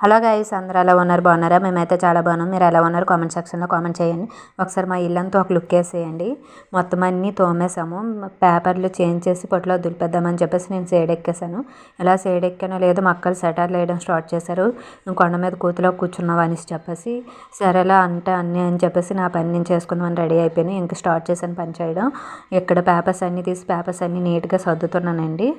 Hello guys అందరూ ఎలా ఉన్నారు? బాగున్నారా? మేమైతే చాలా బాగున్నాం. మీరు ఎలా ఉన్నారు? కామెంట్ సెక్షన్లో కామెంట్ చేయండి. ఒకసారి మా ఇల్లంతా ఒక లుక్ వేసేయండి. మొత్తం అన్నీ తోమేసాము పేపర్లు చేంజ్ చేసి పొట్టులో దులిపేద్దామని చెప్పేసి నేను సైడ్ ఎక్కేసాను ఎలా సైడ్ ఎక్కానో లేదో మా అక్కలు సెటర్లు వేయడం స్టార్ట్ చేశారు. కొండ మీద కూతులో కూర్చున్నావు అని చెప్పేసి సరేలా అంటే అన్నీ అని చెప్పేసి నా పని నేను చేసుకుందామని రెడీ అయిపోయాను. ఇంకా స్టార్ట్ చేశాను పని చేయడం. ఇక్కడ పేపర్స్ అన్నీ తీసి పేపర్స్ అన్నీ నీట్గా సర్దుతున్నానండి.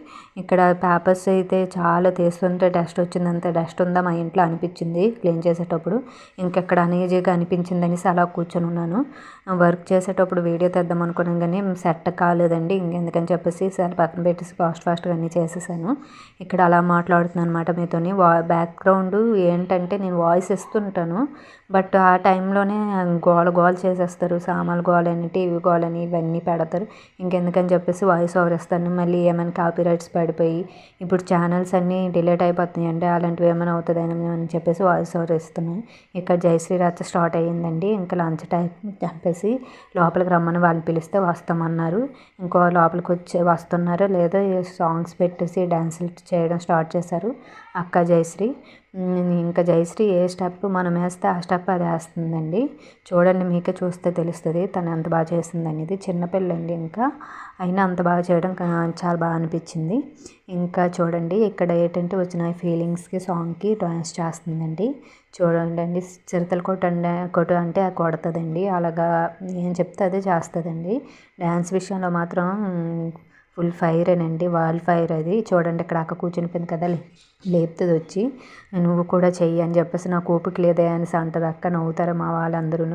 ఇక్కడ పేపర్స్ అయితే చాలా తీస్తుంటే డస్ట్ వచ్చిందంత. డస్ట్ ఉందా? మా ఇంట్లో అనిపించింది క్లీన్ చేసేటప్పుడు. ఇంకెక్కడ అనేజీగా అనిపించింది అనేసి అలా కూర్చొని ఉన్నాను. వర్క్ చేసేటప్పుడు వీడియో తెద్దాం అనుకున్నాను కానీ సెట్ కాలేదండి. ఇంకెందుకని చెప్పేసి సరే పక్కన పెట్టేసి ఫాస్ట్ ఫాస్ట్గా అన్నీ చేసేసాను. ఇక్కడ అలా మాట్లాడుతున్నాను అనమాట మీతోని. వా బ్యాక్గ్రౌండ్ ఏంటంటే నేను వాయిస్ ఇస్తుంటాను. బట్ ఆ టైంలోనే గోల గోల చేసేస్తారు. సామాన్లు గోలని టీవీ గోలని ఇవన్నీ పెడతారు. ఇంకెందుకని చెప్పేసి వాయిస్ ఓవర్ ఇస్తాను. మళ్ళీ ఏమైనా కాపీ రైట్స్ పడిపోయి ఇప్పుడు ఛానల్స్ అన్నీ డిలేట్ అయిపోతున్నాయి అంటే అలాంటివి ఏమైనా అవుతుందని అని చెప్పేసి వాయిస్ ఓవర్ ఇస్తున్నాను ఇక్కడ జయశ్రీ స్టార్ట్ అయ్యిందండి. ఇంకా లంచ్ టైం చెప్పేసి లోపలికి రమ్మని వాళ్ళు పిలిస్తే వస్తామన్నారు. ఇంకో లోపలికి వచ్చి వస్తున్నారో లేదో సాంగ్స్ పెట్టేసి డ్యాన్సులు చేయడం స్టార్ట్ చేశారు. అక్క జయశ్రీ. ఇంకా జయశ్రీ ఏ స్టెప్ మనం వేస్తే ఆ స్టెప్ అది వేస్తుందండి. చూడండి మీకే చూస్తే తెలుస్తుంది తను ఎంత బాగా చేసింది అనేది చిన్నపిల్లండి ఇంకా. అయినా అంత బాగా చేయడం చాలా బాగా అనిపించింది. ఇంకా చూడండి ఇక్కడ ఏంటంటే వచ్చిన ఫీలింగ్స్కి సాంగ్కి డ్యాన్స్ చేస్తుందండి. చూడండి అండి చిరతల కొట్టు అంటే కొట్టు అంటే కొడుతుందండి. అలాగా ఏం చెప్తే అదే చేస్తుందండి. డ్యాన్స్ విషయంలో మాత్రం ఫుల్ ఫైర్ అండి వాల్ ఫైర్ అది. చూడండి ఇక్కడ అక్క కూర్చునిపోయింది కదా లేపుతుంది వచ్చి. నువ్వు కూడా చెయ్యి అని చెప్పేసి నాకు ఓపిక లేదే అనేసి అంటుంది అక్క నవ్వుతారు మా వాళ్ళందరూ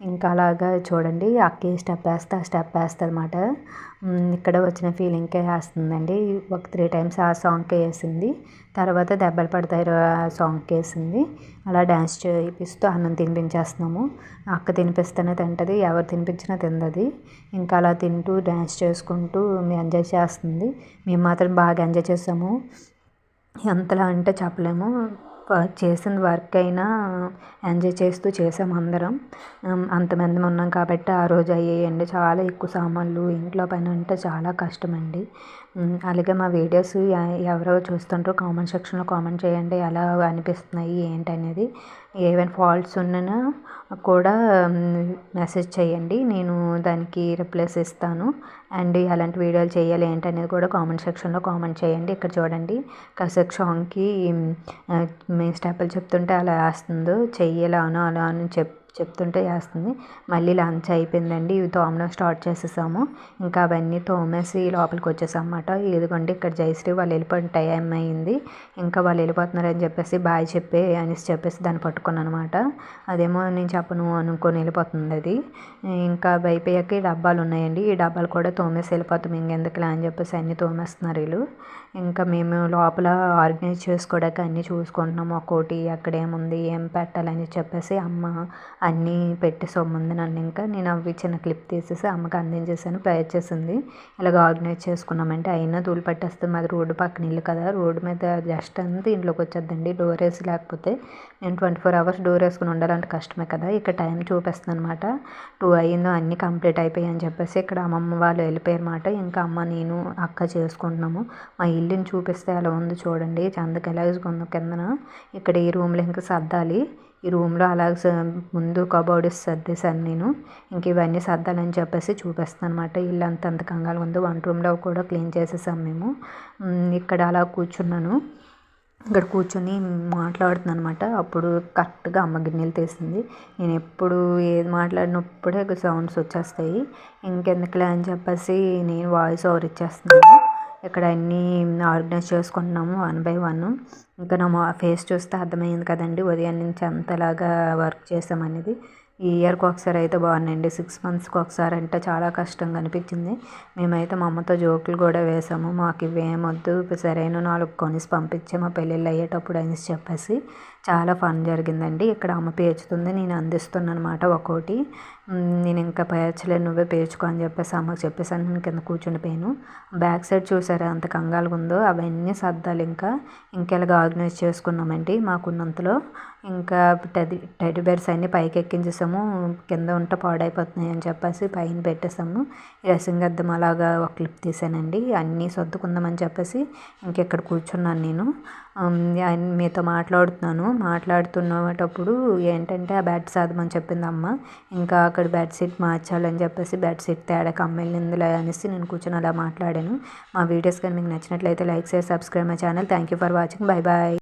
ఇంకా అలాగా చూడండి అక్కే స్టెప్ వేస్తే ఆ స్టెప్ వేస్తుంది అనమాట ఇక్కడ వచ్చిన ఫీలింగ్కే వేస్తుందండి. ఒక త్రీ టైమ్స్ ఆ సాంగ్కే వేసింది. తర్వాత దెబ్బలు పడతాయి ఆ సాంగ్కి వేసింది. అలా డ్యాన్స్ చేయిస్తూ అన్నం తినిపించేస్తున్నాము. అక్క తినిపిస్తేనే తింటుంది ఎవరు తినిపించినా తిందది. ఇంకా అలా తింటూ డ్యాన్స్ చేసుకుంటూ ఎంజాయ్ చేస్తుంది. మేము మాత్రం బాగా ఎంజాయ్ చేసాము. ఎంతలా అంటే చెప్పలేము. చేసిన వర్క్ అయినా ఎంజాయ్ చేస్తూ చేసాము అందరం. అంతమంది ఉన్నాం కాబట్టి ఆ రోజు అయ్యాయండి. చాలా ఎక్కువ సామాన్లు ఇంట్లో పని అంటే చాలా కష్టమండి. అలాగే మా వీడియోస్ ఎవరెవరు చూస్తుంటారో కామెంట్ సెక్షన్లో కామెంట్ చేయండి. ఎలా అనిపిస్తున్నాయి ఏంటి అనేది ఏవైనా ఫాల్ట్స్ ఉన్నా కూడా మెసేజ్ చేయండి. నేను దానికి రిప్లైస్ ఇస్తాను. అండ్ ఎలాంటి వీడియోలు చేయాలి ఏంటి అనేది కూడా కామెంట్ సెక్షన్లో కామెంట్ చేయండి. ఇక్కడ చూడండి కసక్ సాంగ్కి మీ స్టెప్పులు చెప్తుంటే అలా వేస్తుందో చెయ్యాలను అలా అని చెప్ చెప్తుంటే చేస్తుంది మళ్ళీ లంచ్ అయిపోయిందండి ఇవి తోమడం స్టార్ట్ చేసేసాము. ఇంకా అవన్నీ తోమేసి లోపలికి వచ్చేసామన్నమాట. ఇదిగోండి ఇక్కడ జయశ్రీ వాళ్ళు వెళ్ళిపోయిన టైం అయింది. ఇంకా వాళ్ళు వెళ్ళిపోతున్నారని చెప్పేసి బాయ్ చెప్పే అనేసి చెప్పేసి దాన్ని పట్టుకున్నాను అనమాట అదేమో నేను చెప్పను అనుకొని వెళ్ళిపోతుంది అది. ఇంకా అయిపోయాక డబ్బాలు ఉన్నాయండి. ఈ డబ్బాలు కూడా తోమేసి వెళ్ళిపోతాం. ఇంకెందుకులే అని చెప్పేసి అన్నీ తోమేస్తున్నారు వీళ్ళు. ఇంకా మేము లోపల ఆర్గనైజ్ చేసుకోవడానికి అన్నీ చూసుకుంటున్నాము. ఒక్కోటి అక్కడ ఏముంది ఏం పెట్టాలని చెప్పేసి అమ్మ అన్నీ పెట్టి సొమ్ముంది నన్ను ఇంకా. నేను అవి చిన్న క్లిప్ తీసేసి అమ్మకి అందించేసాను పే చేసింది. ఇలాగ ఆర్గనైజ్ చేసుకున్నామంటే అయినా ధూళి పట్టేస్తుంది. మాది రోడ్డు పక్కన ఇల్లు కదా. రోడ్డు మీద జస్ట్ అంతా ఇంట్లోకి వచ్చేద్దండి. డోర్ వేసి లేకపోతే నేను ట్వంటీ ఫోర్ అవర్స్ డోర్ వేసుకుని ఉండాలంటే కష్టమే కదా. ఇక్కడ టైం చూపిస్తుంది అనమాట టూ అయ్యిందో అన్నీ కంప్లీట్ అయిపోయాయి అని చెప్పేసి ఇక్కడ అమ్మమ్మ వాళ్ళు వెళ్ళిపోయారన్నమాట. ఇంకా అమ్మ నేను అక్క చేసుకుంటున్నాము. మా ఇల్లుని చూపిస్తే అలా ఉంది చూడండి. చందకెలాగ ఉంది కిందన. ఇక్కడ ఈ రూమ్లో ఇంకా సర్దాలి. ఈ రూమ్లో అలాగే ముందు కబోర్డ్ సర్దేశాను నేను. ఇంక ఇవన్నీ సర్దాలని చెప్పేసి చూపిస్తాను అనమాట ఇల్లు అంత అంత కంగారు ఉంది. వన్ రూమ్లో కూడా క్లీన్ చేసేసాం మేము. ఇక్కడ అలా కూర్చున్నాను. ఇక్కడ కూర్చొని మాట్లాడుతున్నాను అనమాట అప్పుడు కరెక్ట్గా అమ్మ గిన్నెలు తీసింది. నేను ఎప్పుడు ఏది మాట్లాడినప్పుడే సౌండ్స్ వచ్చేస్తాయి. ఇంకెందుకులే అని చెప్పేసి నేను వాయిస్ ఓవర్ ఇచ్చేస్తున్నాను. ఇక్కడ అన్నీ ఆర్గనైజ్ చేసుకుంటున్నాము వన్ బై వన్. ఇంకా నా ఫేస్ చూస్తే అర్థమైంది కదండి ఉదయం నుంచి అంతలాగా వర్క్ చేసామనేది ఈ ఇయర్కి ఒకసారి అయితే బాగున్నాయండి. సిక్స్ మంత్స్కి ఒకసారి అంటే చాలా కష్టంగా అనిపించింది. మేమైతే మా అమ్మతో జోకులు కూడా వేసాము. మాకు ఇవేమొద్దు సరైన నాలుగు కొనిసి పంపించే మా పెళ్ళిళ్ళు అయ్యేటప్పుడు అనేసి చెప్పేసి చాలా ఫన్ జరిగిందండి. ఇక్కడ అమ్మ పేర్చుతుంది నేను అందిస్తున్నాను అనమాట ఒక్కోటి నేను ఇంకా పేర్చలేదు నువ్వే పేర్చుకో అని చెప్పేసి అమ్మకి చెప్పేసాను. నేను కింద కూర్చుని పోయాను బ్యాక్ సైడ్ చూసారా అంత కంగాలుగా ఉందో అవన్నీ సర్దాలు ఇంకా. ఇంకెలాగ ఆర్గనైజ్ చేసుకున్నామండి మాకున్నంతలో. ఇంకా టెడ్డి టెడ్ బేర్స్ అన్నీ పైకి ఎక్కించేసాము. కింద ఉంటే పాడైపోతున్నాయి అని చెప్పేసి పైన పెట్టేసాము. రసింగద్దం అలాగా ఒక క్లిప్ తీసానండి. అన్నీ సర్దుకుందామని చెప్పేసి ఇంకెక్కడ కూర్చున్నాను నేను. మీతో మాట్లాడుతున్నాను. మాట్లాడుతున్నటప్పుడు ఏంటంటే ఆ బెడ్ సర్దమని చెప్పింది అమ్మ ఇంకా అక్కడ బెడ్షీట్ మార్చాలని చెప్పేసి బెడ్షీట్ తేడాకి అమ్మ వెళ్ళిందిలే అనేసి నేను కూర్చొని అలా మాట్లాడాను. మా వీడియోస్ కానీ మీకు నచ్చినట్లయితే లైక్ చేసి subscribe my channel. Thank you for watching. Bye bye.